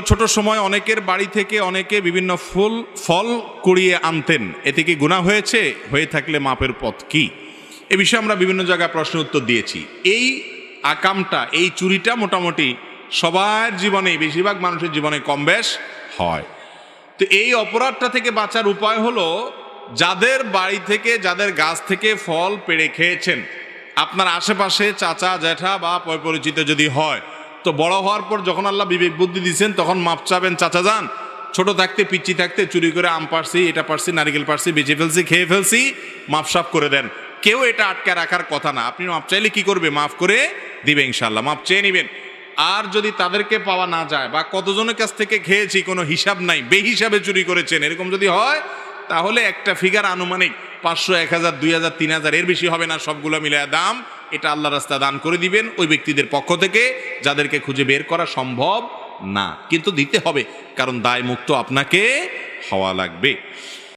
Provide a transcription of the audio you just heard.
ছোট সময় অনেকের বাড়ি থেকে অনেকে বিভিন্ন ফুল, ফল কুড়িয়ে আনতেন। এতে কি গুণা হয়েছে? হয়ে থাকলে মাপের পথ কি? এ বিষয়ে আমরা বিভিন্ন জায়গায় প্রশ্ন উত্তর দিয়েছি। এই আকামটা, এই চুরিটা মোটামুটি সবার জীবনে বেশিরভাগ মানুষের জীবনে কম বেশ হয়। তো এই অপরাধটা থেকে বাঁচার উপায় হলো যাদের বাড়ি থেকে, যাদের গাছ থেকে ফল পেড়ে খেয়েছেন, আপনার আশেপাশে চাচা, জ্যাঠা বা পরিচিত যদি হয় তো বড় হওয়ার পর যখন আল্লাহ বিবেক বুদ্ধি দিচ্ছেন তখন মাপ চাবেন, চাচা যান, ছোট থাকতে পিচ্ছি থাকতে, চুরি করে আম পারছি, এটা পারছি, নারিকেল পারছি, বেঁচে ফেলছি, খেয়ে ফেলছি মাপসাপ করে দেন। কেউ এটা আটকে রাখার কথা না। আপনি মাপ চাইলে কি করবে? মাফ করে দিবে ইনশাল্লাহ মাপ চেয়ে নেবেন। আর যদি তাদেরকে পাওয়া না যায় বা কতজনের কাছ থেকে খেয়েছি, কোনো হিসাব নাই, বেহিসাবে চুরি করেছেন, এরকম যদি হয়, তাহলে একটা ফিগার আনুমানিক পাঁচশো, এক হাজার, দুই হাজার, তিন হাজার, এর বেশি হবে না, সবগুলো মিলে দাম এটা আল্লাহ রাস্তা দান করে দিবেন ওই ব্যক্তিদের পক্ষ থেকে, যাদেরকে খুঁজে বের করা সম্ভব না। কিন্তু দিতে হবে, কারণ দায় মুক্ত আপনাকে হওয়া লাগবে।